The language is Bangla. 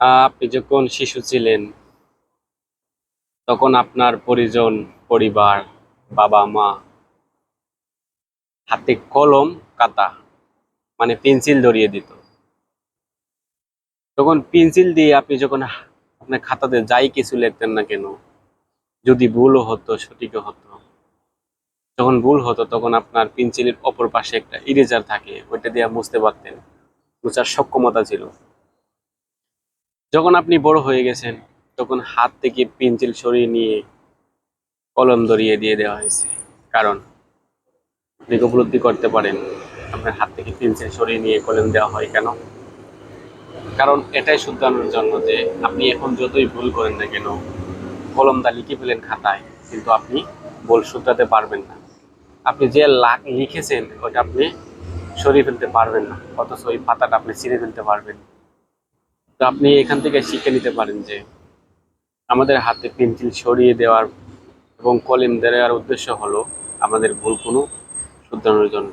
আপনি যখন শিশু ছিলেন, তখন আপনার পরিজন, পরিবার, বাবা, মা, হাতে কলম কাতা মানে পেন্সিল ধরিয়ে দিত। তখন পেন্সিল দিয়ে আপনি যখন আপনার খাতাতে যাই কিছু লিখতেন না কেন, যদি ভুলও হতো, সঠিকও হতো, যখন ভুল হতো, তখন আপনার পেন্সিলের অপর পাশে একটা ইরেজার থাকে, ওইটা দিয়ে মুছতে পারতেন, মুছার সক্ষমতা ছিল। যখন আপনি বড় হয়ে গেছেন, তখন হাত থেকে পেন্সিল সরিয়ে নিয়ে কলম ধরিয়ে দিয়ে দেওয়া হয়েছে। কারণ আপনি উপলব্ধি করতে পারেন, আপনার হাত থেকে পেন্সিল সরিয়ে নিয়ে কলম দেওয়া হয় কেন? কারণ এটাই শুধরানোর জন্য যে আপনি এখন যতই ভুল করেন না কেন কলমটা লিখে ফেলেন খাতায়, কিন্তু আপনি ভুল শুধরাতে পারবেন না। আপনি যে লাখ লিখেছেন ওটা আপনি সরিয়ে ফেলতে পারবেন না, অথচ ওই পাতাটা আপনি ছিঁড়ে ফেলতে পারবেন। আপনি এখান থেকে শিখে নিতে পারেন যে আমাদের হাতে পেন্সিল সরিয়ে দেওয়ার এবং কলম দেওয়ার উদ্দেশ্য হলো আমাদের ভুল কোনো শুধরানোর জন্য।